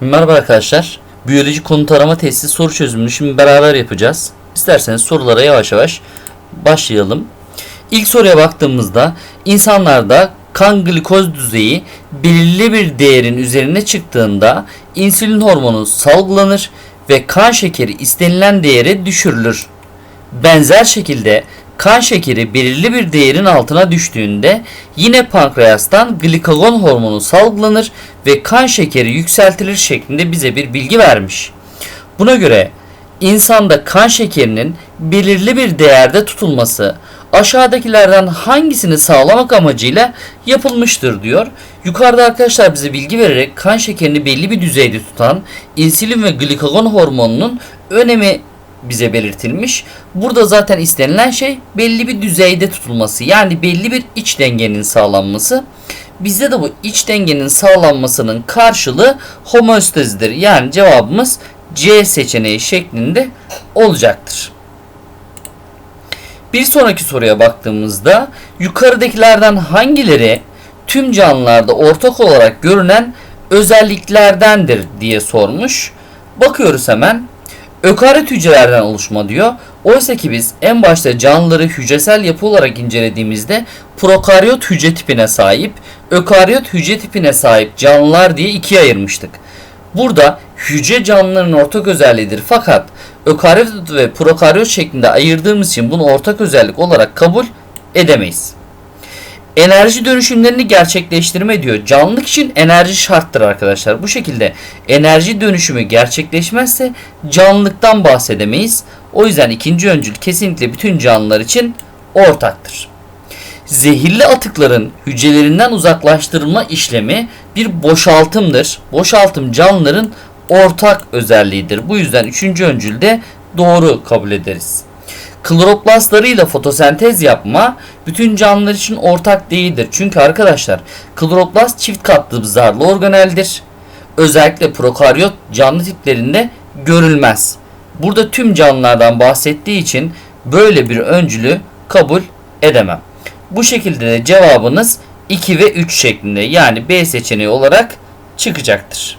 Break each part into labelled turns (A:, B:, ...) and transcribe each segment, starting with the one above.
A: Merhaba arkadaşlar. Biyoloji konut arama testi soru çözümünü şimdi beraber yapacağız. İsterseniz sorulara yavaş yavaş başlayalım. İlk soruya baktığımızda insanlarda kan glikoz düzeyi belirli bir değerin üzerine çıktığında insülin hormonu salgılanır ve kan şekeri istenilen değere düşürülür. Benzer şekilde kan şekeri belirli bir değerin altına düştüğünde yine pankreastan glikagon hormonu salgılanır ve kan şekeri yükseltilir şeklinde bize bir bilgi vermiş. Buna göre insanda kan şekerinin belirli bir değerde tutulması aşağıdakilerden hangisini sağlamak amacıyla yapılmıştır diyor. Yukarıda arkadaşlar bize bilgi vererek kan şekerini belli bir düzeyde tutan insülin ve glikagon hormonunun önemi bize belirtilmiş. Burada zaten istenilen şey belli bir düzeyde tutulması. Yani belli bir iç dengenin sağlanması. Bizde de bu iç dengenin sağlanmasının karşılığı homeostazidir. Yani cevabımız C seçeneği şeklinde olacaktır. Bir sonraki soruya baktığımızda yukarıdakilerden hangileri tüm canlılarda ortak olarak görünen özelliklerdendir diye sormuş. Bakıyoruz hemen. Ökaryot hücrelerden oluşma diyor. Oysa ki biz en başta canlıları hücresel yapı olarak incelediğimizde prokaryot hücre tipine sahip, ökaryot hücre tipine sahip canlılar diye ikiye ayırmıştık. Burada hücre canlıların ortak özelliğidir fakat ökaryot ve prokaryot şeklinde ayırdığımız için bunu ortak özellik olarak kabul edemeyiz. Enerji dönüşümlerini gerçekleştirme diyor. Canlılık için enerji şarttır arkadaşlar. Bu şekilde enerji dönüşümü gerçekleşmezse canlılıktan bahsedemeyiz. O yüzden ikinci öncül kesinlikle bütün canlılar için ortaktır. Zehirli atıkların hücrelerinden uzaklaştırma işlemi bir boşaltımdır. Boşaltım canlıların ortak özelliğidir. Bu yüzden üçüncü öncülde doğru kabul ederiz. Kloroplastlarıyla fotosentez yapma bütün canlılar için ortak değildir. Çünkü arkadaşlar kloroplast çift katlı zarlı organeldir. Özellikle prokaryot canlı tiplerinde görülmez. Burada tüm canlılardan bahsettiği için böyle bir öncülü kabul edemem. Bu şekilde de cevabınız 2 ve 3 şeklinde yani B seçeneği olarak çıkacaktır.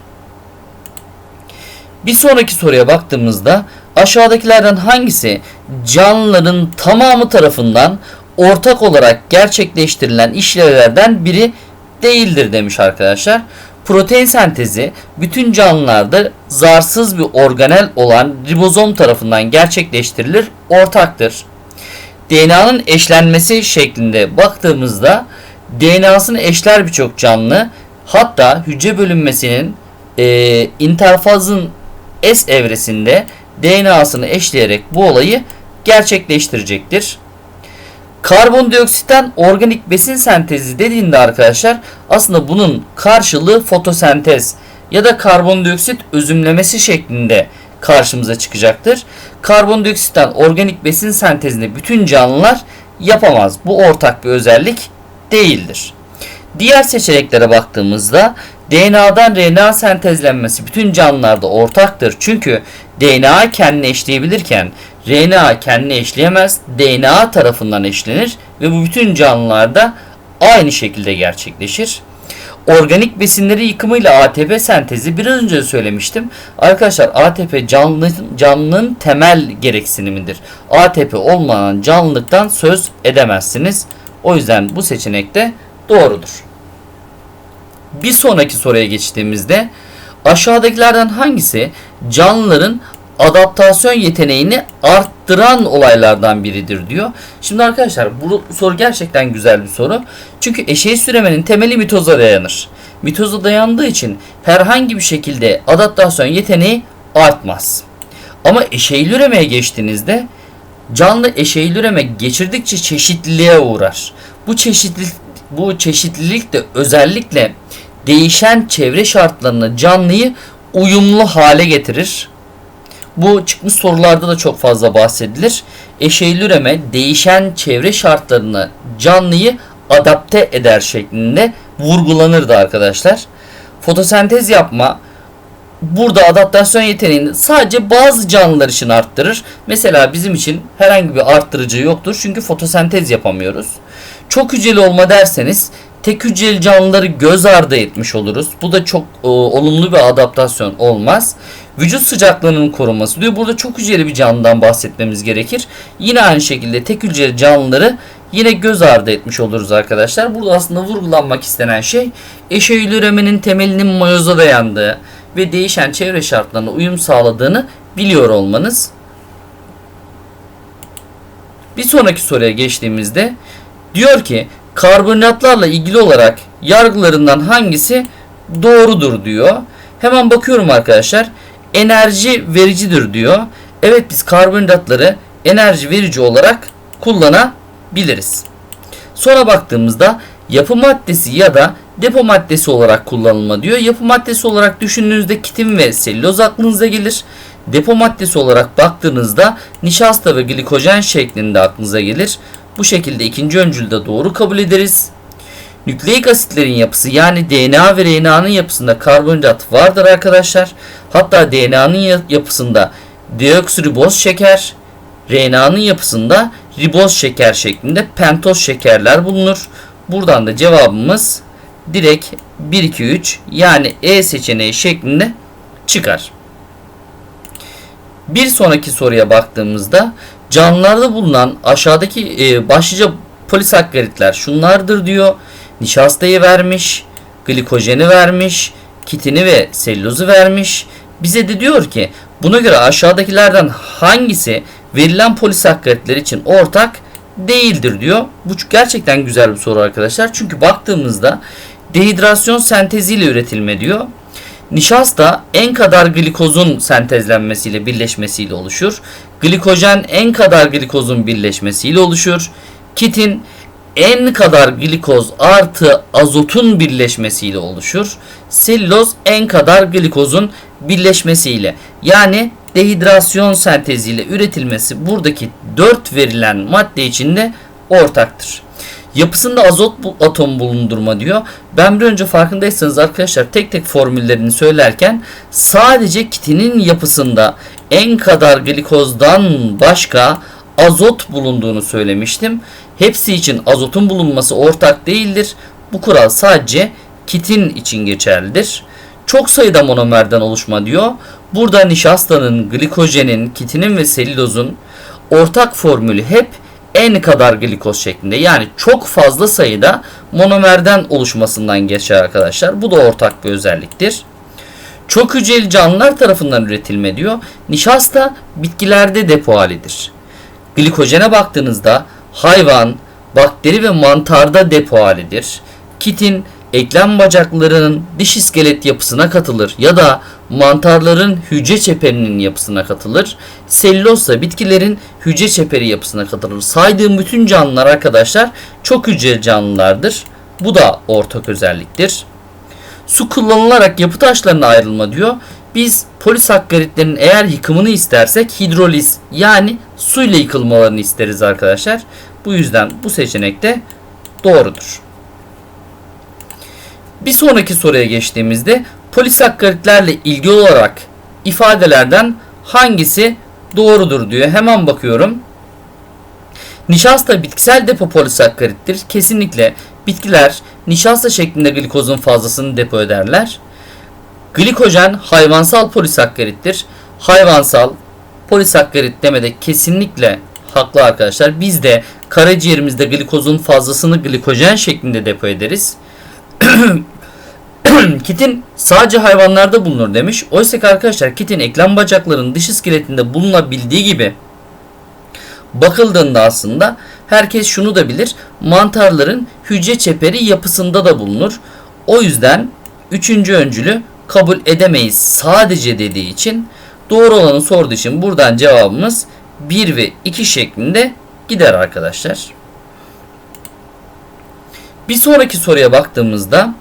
A: Bir sonraki soruya baktığımızda aşağıdakilerden hangisi canlıların tamamı tarafından ortak olarak gerçekleştirilen işlevlerden biri değildir demiş arkadaşlar. Protein sentezi bütün canlılarda zarsız bir organel olan ribozom tarafından gerçekleştirilir, ortaktır. DNA'nın eşlenmesi şeklinde baktığımızda DNA'sını eşler birçok canlı hatta hücre bölünmesinin e, interfazın S evresinde DNA'sını eşleyerek bu olayı gerçekleştirecektir. Karbondioksitten organik besin sentezi dediğinde arkadaşlar aslında bunun karşılığı fotosentez ya da karbondioksit özümlemesi şeklinde karşımıza çıkacaktır. Karbondioksitten organik besin sentezini bütün canlılar yapamaz. Bu ortak bir özellik değildir. Diğer seçeneklere baktığımızda DNA'dan RNA sentezlenmesi bütün canlılarda ortaktır. Çünkü DNA kendini eşleyebilirken RNA kendini eşleyemez. DNA tarafından eşlenir ve bu bütün canlılarda aynı şekilde gerçekleşir. Organik besinleri yıkımıyla ATP sentezi biraz önce söylemiştim. Arkadaşlar ATP canlı, canlının temel gereksinimidir. ATP olmadan canlılıktan söz edemezsiniz. O yüzden bu seçenek de doğrudur. Bir sonraki soruya geçtiğimizde aşağıdakilerden hangisi canlıların adaptasyon yeteneğini arttıran olaylardan biridir diyor. Şimdi arkadaşlar bu soru gerçekten güzel bir soru. Çünkü eşeği süremenin temeli mitoza dayanır. Mitoza dayandığı için herhangi bir şekilde adaptasyon yeteneği artmaz. Ama eşeğli üremeye geçtiğinizde canlı eşeğli üreme geçirdikçe çeşitliliğe uğrar. Bu çeşitlilik bu çeşitlilik de özellikle değişen çevre şartlarına canlıyı uyumlu hale getirir. Bu çıkmış sorularda da çok fazla bahsedilir. Eşeğli üreme değişen çevre şartlarına canlıyı adapte eder şeklinde vurgulanırdı arkadaşlar. Fotosentez yapma burada adaptasyon yeteneğini sadece bazı canlılar için arttırır. Mesela bizim için herhangi bir arttırıcı yoktur çünkü fotosentez yapamıyoruz. Çok hücreli olma derseniz tek hücreli canlıları göz ardı etmiş oluruz. Bu da çok e, olumlu bir adaptasyon olmaz. Vücut sıcaklığının korunması diyor. Burada çok hücreli bir canlıdan bahsetmemiz gerekir. Yine aynı şekilde tek hücreli canlıları yine göz ardı etmiş oluruz arkadaşlar. Burada aslında vurgulanmak istenen şey üremenin temelinin mayoza dayandığı ve değişen çevre şartlarına uyum sağladığını biliyor olmanız. Bir sonraki soruya geçtiğimizde diyor ki karbonhidratlarla ilgili olarak yargılarından hangisi doğrudur diyor. Hemen bakıyorum arkadaşlar. Enerji vericidir diyor. Evet biz karbonhidratları enerji verici olarak kullanabiliriz. Sonra baktığımızda yapı maddesi ya da depo maddesi olarak kullanılma diyor. Yapı maddesi olarak düşündüğünüzde kitin ve selüloz aklınıza gelir. Depo maddesi olarak baktığınızda nişasta ve glikojen şeklinde aklınıza gelir. Bu şekilde ikinci öncülde doğru kabul ederiz. Nükleik asitlerin yapısı yani DNA ve RNA'nın yapısında karbonhidrat vardır arkadaşlar. Hatta DNA'nın yapısında deoksiriboz şeker, RNA'nın yapısında riboz şeker şeklinde pentoz şekerler bulunur. Buradan da cevabımız direkt 1 2 3 yani E seçeneği şeklinde çıkar. Bir sonraki soruya baktığımızda canlılarda bulunan aşağıdaki e, başlıca polisakkaritler şunlardır diyor. Nişastayı vermiş, glikojeni vermiş, kitini ve selülozu vermiş. Bize de diyor ki buna göre aşağıdakilerden hangisi verilen polisakkaritler için ortak değildir diyor. Bu gerçekten güzel bir soru arkadaşlar. Çünkü baktığımızda dehidrasyon senteziyle üretilme diyor. Nişasta en kadar glikozun sentezlenmesiyle birleşmesiyle oluşur. Glikojen en kadar glikozun birleşmesiyle oluşur. Kitin en kadar glikoz artı azotun birleşmesiyle oluşur. Selüloz en kadar glikozun birleşmesiyle yani dehidrasyon senteziyle üretilmesi buradaki 4 verilen madde içinde ortaktır. Yapısında azot atom bulundurma diyor. Ben bir önce farkındaysanız arkadaşlar tek tek formüllerini söylerken sadece kitinin yapısında en kadar glikozdan başka azot bulunduğunu söylemiştim. Hepsi için azotun bulunması ortak değildir. Bu kural sadece kitin için geçerlidir. Çok sayıda monomerden oluşma diyor. Burada nişastanın, glikojenin, kitinin ve selülozun ortak formülü hep en kadar glikoz şeklinde. Yani çok fazla sayıda monomerden oluşmasından geçer arkadaşlar. Bu da ortak bir özelliktir. Çok hücreli canlılar tarafından üretilme diyor. Nişasta bitkilerde depo halidir. Glikojene baktığınızda hayvan, bakteri ve mantarda depo halidir. Kitin eklem bacaklarının diş iskelet yapısına katılır ya da mantarların hücre çeperinin yapısına katılır. Selüloz bitkilerin hücre çeperi yapısına katılır. Saydığım bütün canlılar arkadaşlar çok hücreli canlılardır. Bu da ortak özelliktir. Su kullanılarak yapı taşlarına ayrılma diyor. Biz polisakkaritlerin eğer yıkımını istersek hidroliz yani suyla yıkılmalarını isteriz arkadaşlar. Bu yüzden bu seçenek de doğrudur. Bir sonraki soruya geçtiğimizde polisakkaritlerle ilgili olarak ifadelerden hangisi doğrudur diyor. Hemen bakıyorum. Nişasta bitkisel depo polisakkarittir. Kesinlikle bitkiler nişasta şeklinde glikozun fazlasını depo ederler. Glikojen hayvansal polisakkarittir. Hayvansal polisakkarit demede kesinlikle haklı arkadaşlar. Biz de karaciğerimizde glikozun fazlasını glikojen şeklinde depo ederiz. kitin sadece hayvanlarda bulunur demiş. Oysa ki arkadaşlar kitin eklem bacaklarının dış iskeletinde bulunabildiği gibi bakıldığında aslında herkes şunu da bilir. Mantarların hücre çeperi yapısında da bulunur. O yüzden üçüncü öncülü kabul edemeyiz sadece dediği için doğru olanı sorduğu için buradan cevabımız 1 ve 2 şeklinde gider arkadaşlar. Bir sonraki soruya baktığımızda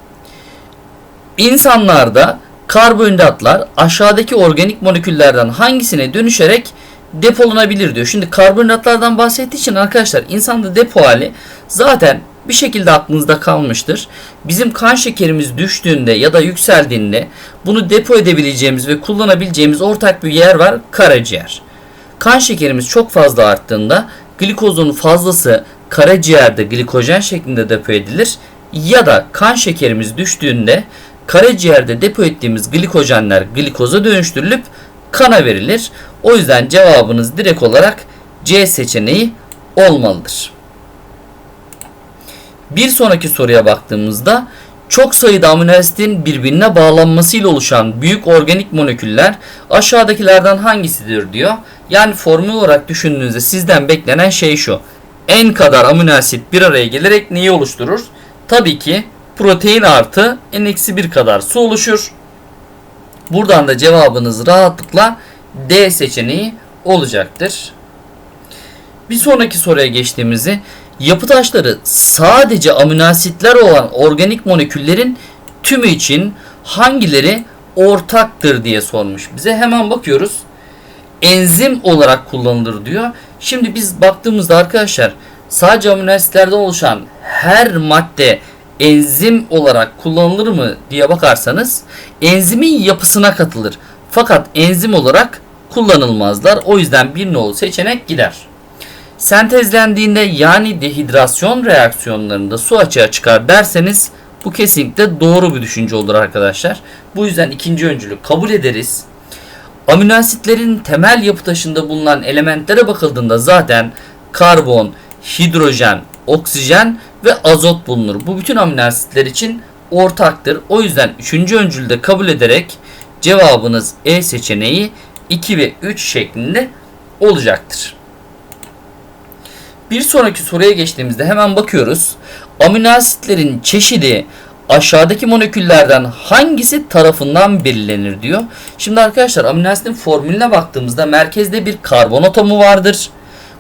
A: insanlarda karbonhidratlar aşağıdaki organik moleküllerden hangisine dönüşerek depolanabilir diyor. Şimdi karbonhidratlardan bahsettiği için arkadaşlar insanda depo hali zaten bir şekilde aklınızda kalmıştır. Bizim kan şekerimiz düştüğünde ya da yükseldiğinde bunu depo edebileceğimiz ve kullanabileceğimiz ortak bir yer var karaciğer. Kan şekerimiz çok fazla arttığında glikozun fazlası karaciğerde glikojen şeklinde depo edilir. ya da kan şekerimiz düştüğünde karaciğerde depo ettiğimiz glikojenler glikoza dönüştürülüp kana verilir. O yüzden cevabınız direkt olarak C seçeneği olmalıdır. Bir sonraki soruya baktığımızda çok sayıda amino asitin birbirine bağlanmasıyla oluşan büyük organik moleküller aşağıdakilerden hangisidir diyor. Yani formül olarak düşündüğünüzde sizden beklenen şey şu. N kadar amino asit bir araya gelerek neyi oluşturur? Tabii ki protein artı N-1 kadar su oluşur. Buradan da cevabınız rahatlıkla D seçeneği olacaktır. Bir sonraki soruya geçtiğimizi yapı taşları sadece amino asitler olan organik moleküllerin tümü için hangileri ortaktır diye sormuş. Bize hemen bakıyoruz. Enzim olarak kullanılır diyor. Şimdi biz baktığımızda arkadaşlar sadece amino asitlerden oluşan her madde enzim olarak kullanılır mı diye bakarsanız enzimin yapısına katılır. Fakat enzim olarak kullanılmazlar. O yüzden bir nolu seçenek gider. Sentezlendiğinde yani dehidrasyon reaksiyonlarında su açığa çıkar derseniz bu kesinlikle doğru bir düşünce olur arkadaşlar. Bu yüzden ikinci öncülü kabul ederiz. Amino asitlerin temel yapı taşında bulunan elementlere bakıldığında zaten karbon, hidrojen, oksijen ve azot bulunur. Bu bütün amino asitler için ortaktır. O yüzden üçüncü öncülde kabul ederek cevabınız E seçeneği 2 ve 3 şeklinde olacaktır. Bir sonraki soruya geçtiğimizde hemen bakıyoruz. Amino asitlerin çeşidi aşağıdaki moleküllerden hangisi tarafından belirlenir diyor. Şimdi arkadaşlar amino asitin formülüne baktığımızda merkezde bir karbon atomu vardır.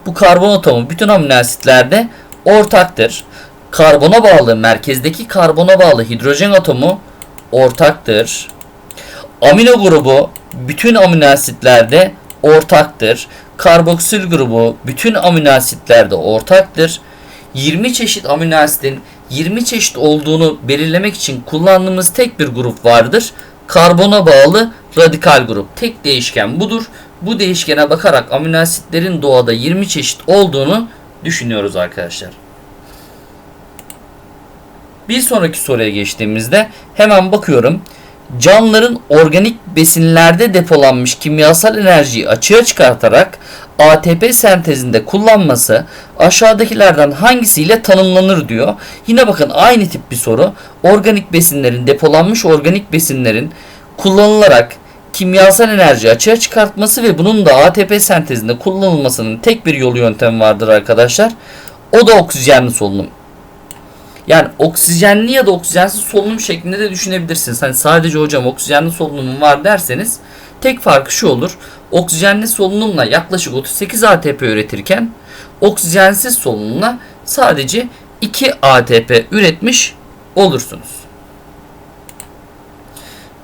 A: Bu karbon atomu bütün amino asitlerde ortaktır. Karbona bağlı merkezdeki karbona bağlı hidrojen atomu ortaktır. Amino grubu bütün amino asitlerde ortaktır. Karboksil grubu bütün amino asitlerde ortaktır. 20 çeşit amino asitin 20 çeşit olduğunu belirlemek için kullandığımız tek bir grup vardır. Karbona bağlı radikal grup. Tek değişken budur. Bu değişkene bakarak amino asitlerin doğada 20 çeşit olduğunu düşünüyoruz arkadaşlar. Bir sonraki soruya geçtiğimizde hemen bakıyorum. Canlıların organik besinlerde depolanmış kimyasal enerjiyi açığa çıkartarak ATP sentezinde kullanması aşağıdakilerden hangisiyle tanımlanır diyor. Yine bakın aynı tip bir soru. Organik besinlerin depolanmış organik besinlerin kullanılarak kimyasal enerji açığa çıkartması ve bunun da ATP sentezinde kullanılmasının tek bir yolu yöntemi vardır arkadaşlar. O da oksijenli solunum. Yani oksijenli ya da oksijensiz solunum şeklinde de düşünebilirsiniz. Hani sadece hocam oksijenli solunumum var derseniz tek farkı şu olur. Oksijenli solunumla yaklaşık 38 ATP üretirken oksijensiz solunumla sadece 2 ATP üretmiş olursunuz.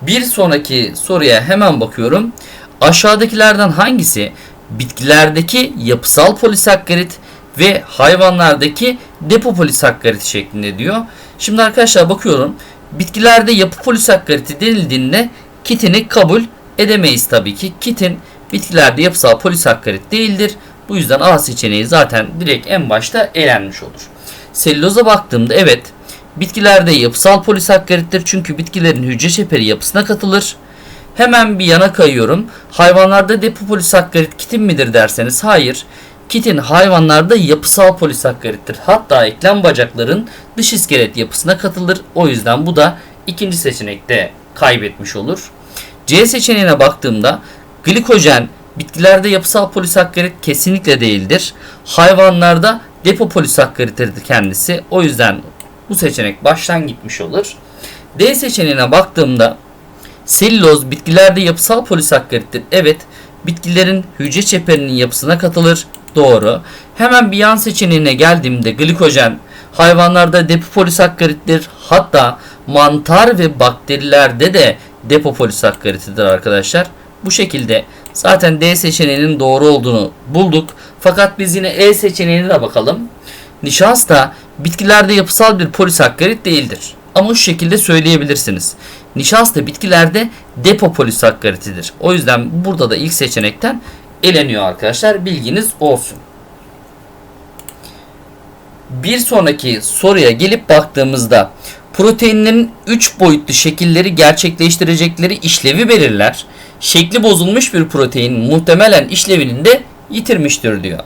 A: Bir sonraki soruya hemen bakıyorum. Aşağıdakilerden hangisi bitkilerdeki yapısal polisakkarit ve hayvanlardaki depo polisakkariti şeklinde diyor. Şimdi arkadaşlar bakıyorum. Bitkilerde yapı polisakkariti denildiğinde kitini kabul edemeyiz tabii ki. Kitin bitkilerde yapısal polisakkarit değildir. Bu yüzden A seçeneği zaten direkt en başta elenmiş olur. Selüloza baktığımda evet bitkilerde yapısal polisakkarittir çünkü bitkilerin hücre çeperi yapısına katılır. Hemen bir yana kayıyorum. Hayvanlarda depo polisakkarit kitin midir derseniz hayır. Kitin hayvanlarda yapısal polisakkarittir. Hatta eklem bacakların dış iskelet yapısına katılır. O yüzden bu da ikinci seçenekte kaybetmiş olur. C seçeneğine baktığımda glikojen bitkilerde yapısal polisakkarit kesinlikle değildir. Hayvanlarda depo polisakkarittir kendisi. O yüzden bu seçenek baştan gitmiş olur. D seçeneğine baktığımda selüloz bitkilerde yapısal polisakkarittir. Evet bitkilerin hücre çeperinin yapısına katılır. Doğru. Hemen bir yan seçeneğine geldiğimde glikojen hayvanlarda depo polisakkarittir. Hatta mantar ve bakterilerde de depo polisakkaritidir arkadaşlar. Bu şekilde zaten D seçeneğinin doğru olduğunu bulduk. Fakat biz yine E seçeneğine de bakalım. Nişasta bitkilerde yapısal bir polisakkarit değildir. Ama şu şekilde söyleyebilirsiniz. Nişasta bitkilerde depo polisakkaritidir. O yüzden burada da ilk seçenekten eleniyor arkadaşlar. Bilginiz olsun. Bir sonraki soruya gelip baktığımızda proteinlerin 3 boyutlu şekilleri gerçekleştirecekleri işlevi belirler. Şekli bozulmuş bir protein muhtemelen işlevini de yitirmiştir diyor.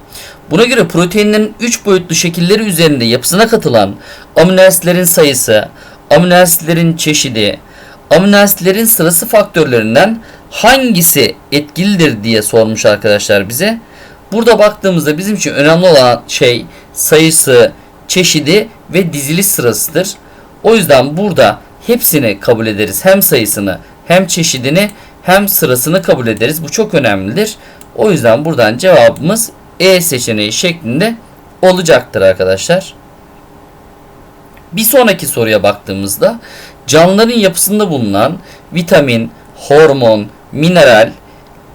A: Buna göre proteinlerin 3 boyutlu şekilleri üzerinde yapısına katılan amino sayısı, amino çeşidi, amino asitlerin sırası faktörlerinden hangisi etkilidir diye sormuş arkadaşlar bize. Burada baktığımızda bizim için önemli olan şey sayısı, çeşidi ve diziliş sırasıdır. O yüzden burada hepsini kabul ederiz. Hem sayısını hem çeşidini hem sırasını kabul ederiz. Bu çok önemlidir. O yüzden buradan cevabımız E seçeneği şeklinde olacaktır arkadaşlar. Bir sonraki soruya baktığımızda canlıların yapısında bulunan vitamin, hormon, mineral,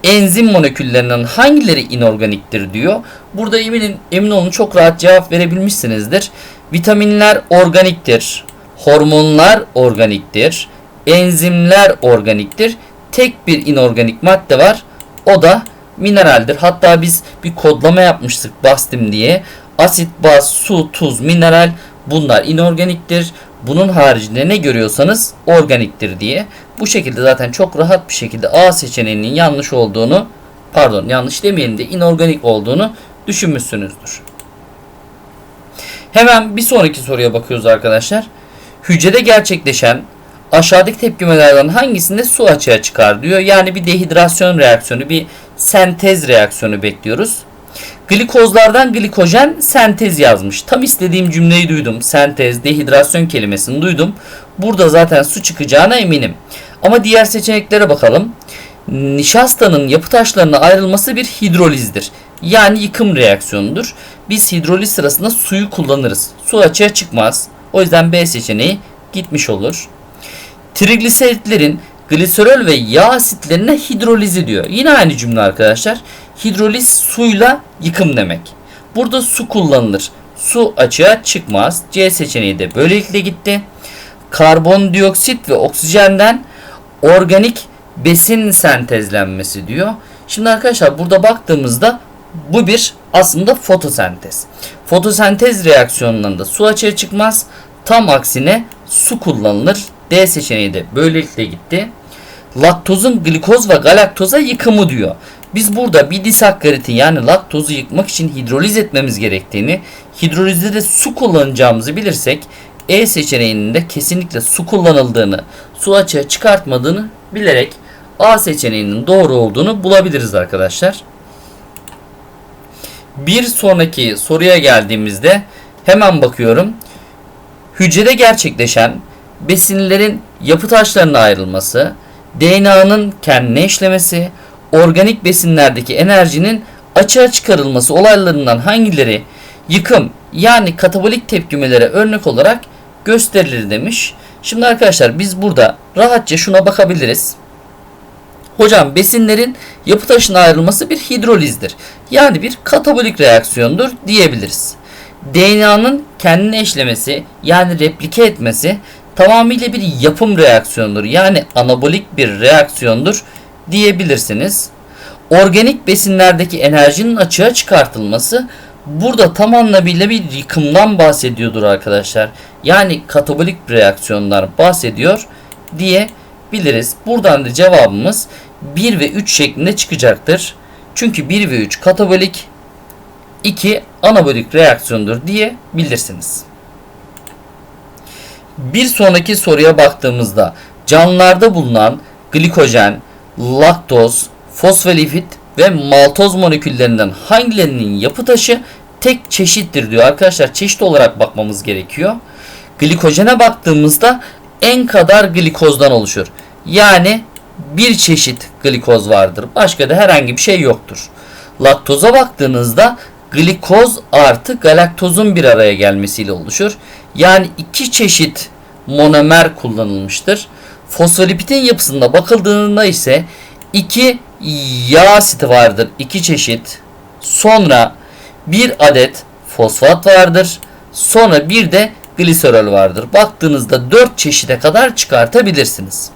A: enzim moleküllerinden hangileri inorganiktir diyor. Burada eminim emin olun çok rahat cevap verebilmişsinizdir. Vitaminler organiktir. Hormonlar organiktir. Enzimler organiktir. Tek bir inorganik madde var. O da mineraldir. Hatta biz bir kodlama yapmıştık Bastim diye. Asit, baz, su, tuz, mineral bunlar inorganiktir. Bunun haricinde ne görüyorsanız organiktir diye. Bu şekilde zaten çok rahat bir şekilde A seçeneğinin yanlış olduğunu pardon yanlış demeyelim de inorganik olduğunu düşünmüşsünüzdür. Hemen bir sonraki soruya bakıyoruz arkadaşlar. Hücrede gerçekleşen aşağıdaki tepkimelerden hangisinde su açığa çıkar diyor. Yani bir dehidrasyon reaksiyonu, bir sentez reaksiyonu bekliyoruz. Glikozlardan glikojen sentez yazmış. Tam istediğim cümleyi duydum. Sentez, dehidrasyon kelimesini duydum. Burada zaten su çıkacağına eminim. Ama diğer seçeneklere bakalım. Nişastanın yapı taşlarına ayrılması bir hidrolizdir. Yani yıkım reaksiyonudur. Biz hidroliz sırasında suyu kullanırız. Su açığa çıkmaz. O yüzden B seçeneği gitmiş olur. Trigliseritlerin gliserol ve yağ asitlerine hidrolizi diyor. Yine aynı cümle arkadaşlar. Hidroliz suyla yıkım demek. Burada su kullanılır. Su açığa çıkmaz. C seçeneği de böylelikle gitti. Karbondioksit ve oksijenden organik besin sentezlenmesi diyor. Şimdi arkadaşlar burada baktığımızda bu bir aslında fotosentez. Fotosentez reaksiyonlarında su açığa çıkmaz. Tam aksine su kullanılır. D seçeneği de böylelikle gitti. Laktozun glikoz ve galaktoza yıkımı diyor. Biz burada bir disakkaritin yani laktozu yıkmak için hidroliz etmemiz gerektiğini, hidrolizde de su kullanacağımızı bilirsek E seçeneğinin de kesinlikle su kullanıldığını, su açığa çıkartmadığını bilerek A seçeneğinin doğru olduğunu bulabiliriz arkadaşlar. Bir sonraki soruya geldiğimizde hemen bakıyorum. Hücrede gerçekleşen besinlerin yapı taşlarına ayrılması, DNA'nın kendine işlemesi, organik besinlerdeki enerjinin açığa çıkarılması olaylarından hangileri yıkım yani katabolik tepkimelere örnek olarak gösterilir demiş. Şimdi arkadaşlar biz burada rahatça şuna bakabiliriz. Hocam besinlerin yapı taşına ayrılması bir hidrolizdir. Yani bir katabolik reaksiyondur diyebiliriz. DNA'nın kendine eşlemesi yani replike etmesi tamamıyla bir yapım reaksiyonudur. Yani anabolik bir reaksiyondur diyebilirsiniz. Organik besinlerdeki enerjinin açığa çıkartılması burada tam anlamıyla bir yıkımdan bahsediyordur arkadaşlar. Yani katabolik reaksiyonlar bahsediyor diyebiliriz. Buradan da cevabımız 1 ve 3 şeklinde çıkacaktır. Çünkü 1 ve 3 katabolik 2 anabolik reaksiyondur diyebilirsiniz. Bir sonraki soruya baktığımızda canlılarda bulunan glikojen, laktoz, fosfolipid ve maltoz moleküllerinden hangilerinin yapı taşı tek çeşittir diyor. Arkadaşlar çeşit olarak bakmamız gerekiyor. Glikojene baktığımızda en kadar glikozdan oluşur. Yani bir çeşit glikoz vardır. Başka da herhangi bir şey yoktur. Laktoza baktığınızda glikoz artı galaktozun bir araya gelmesiyle oluşur. Yani iki çeşit monomer kullanılmıştır. Fosfolipidin yapısında bakıldığında ise iki yağ asiti vardır. iki çeşit. Sonra bir adet fosfat vardır. Sonra bir de gliserol vardır. Baktığınızda 4 çeşide kadar çıkartabilirsiniz.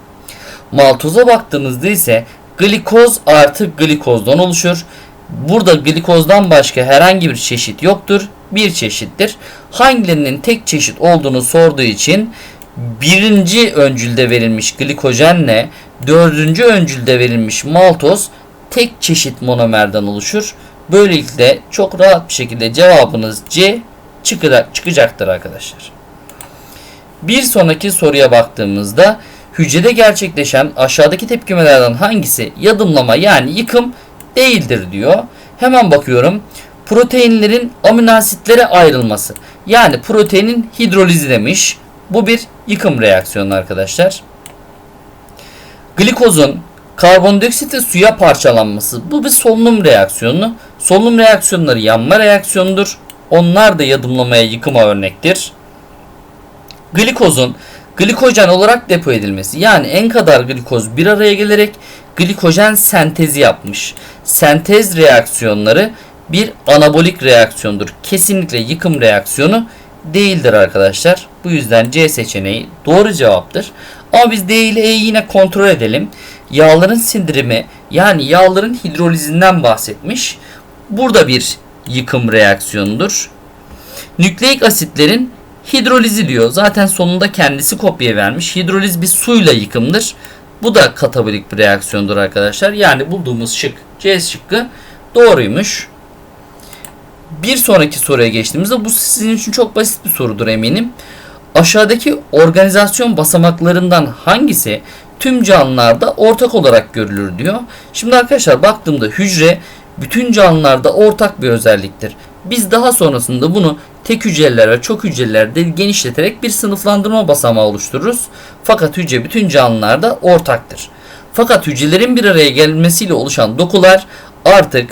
A: Maltoza baktığınızda ise glikoz artı glikozdan oluşur. Burada glikozdan başka herhangi bir çeşit yoktur. Bir çeşittir. Hangilerinin tek çeşit olduğunu sorduğu için birinci öncülde verilmiş glikojenle dördüncü öncülde verilmiş maltoz tek çeşit monomerden oluşur. Böylelikle çok rahat bir şekilde cevabınız C çıkacak- çıkacaktır arkadaşlar. Bir sonraki soruya baktığımızda hücrede gerçekleşen aşağıdaki tepkimelerden hangisi yadımlama yani yıkım değildir diyor. Hemen bakıyorum. Proteinlerin amino asitlere ayrılması. Yani proteinin hidrolizi demiş. Bu bir yıkım reaksiyonu arkadaşlar. Glikozun karbondioksit ve suya parçalanması. Bu bir solunum reaksiyonu. Solunum reaksiyonları yanma reaksiyonudur. Onlar da yadımlamaya yıkıma örnektir. Glikozun glikojen olarak depo edilmesi. Yani en kadar glikoz bir araya gelerek glikojen sentezi yapmış. Sentez reaksiyonları bir anabolik reaksiyondur. Kesinlikle yıkım reaksiyonu değildir arkadaşlar. Bu yüzden C seçeneği doğru cevaptır. Ama biz D ile E'yi yine kontrol edelim. Yağların sindirimi yani yağların hidrolizinden bahsetmiş. Burada bir yıkım reaksiyonudur. Nükleik asitlerin hidrolizi diyor. Zaten sonunda kendisi kopya vermiş. Hidroliz bir suyla yıkımdır. Bu da katabolik bir reaksiyondur arkadaşlar. Yani bulduğumuz şık C şıkkı doğruymuş. Bir sonraki soruya geçtiğimizde bu sizin için çok basit bir sorudur eminim. Aşağıdaki organizasyon basamaklarından hangisi tüm canlılarda ortak olarak görülür diyor. Şimdi arkadaşlar baktığımda hücre bütün canlılarda ortak bir özelliktir. Biz daha sonrasında bunu tek hücreler ve çok hücrelerde genişleterek bir sınıflandırma basamağı oluştururuz. Fakat hücre bütün canlılarda ortaktır. Fakat hücrelerin bir araya gelmesiyle oluşan dokular artık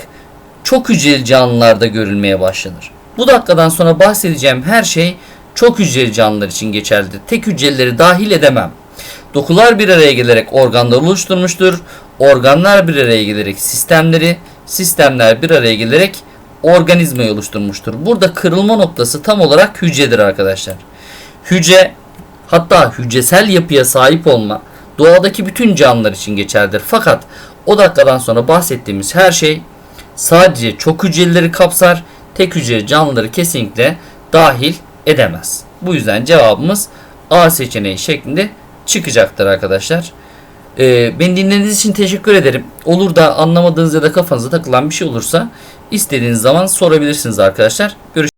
A: çok hücreli canlılarda görülmeye başlanır. Bu dakikadan sonra bahsedeceğim her şey çok hücreli canlılar için geçerlidir. Tek hücreleri dahil edemem. Dokular bir araya gelerek organlar oluşturmuştur. Organlar bir araya gelerek sistemleri, sistemler bir araya gelerek organizmayı oluşturmuştur. Burada kırılma noktası tam olarak hücredir arkadaşlar. Hücre hatta hücresel yapıya sahip olma doğadaki bütün canlılar için geçerlidir. Fakat o dakikadan sonra bahsettiğimiz her şey sadece çok hücrelileri kapsar, tek hücreli canlıları kesinlikle dahil edemez. Bu yüzden cevabımız A seçeneği şeklinde çıkacaktır arkadaşlar. Ee, beni dinlediğiniz için teşekkür ederim. Olur da anlamadığınız ya da kafanıza takılan bir şey olursa istediğiniz zaman sorabilirsiniz arkadaşlar. Görüşürüz.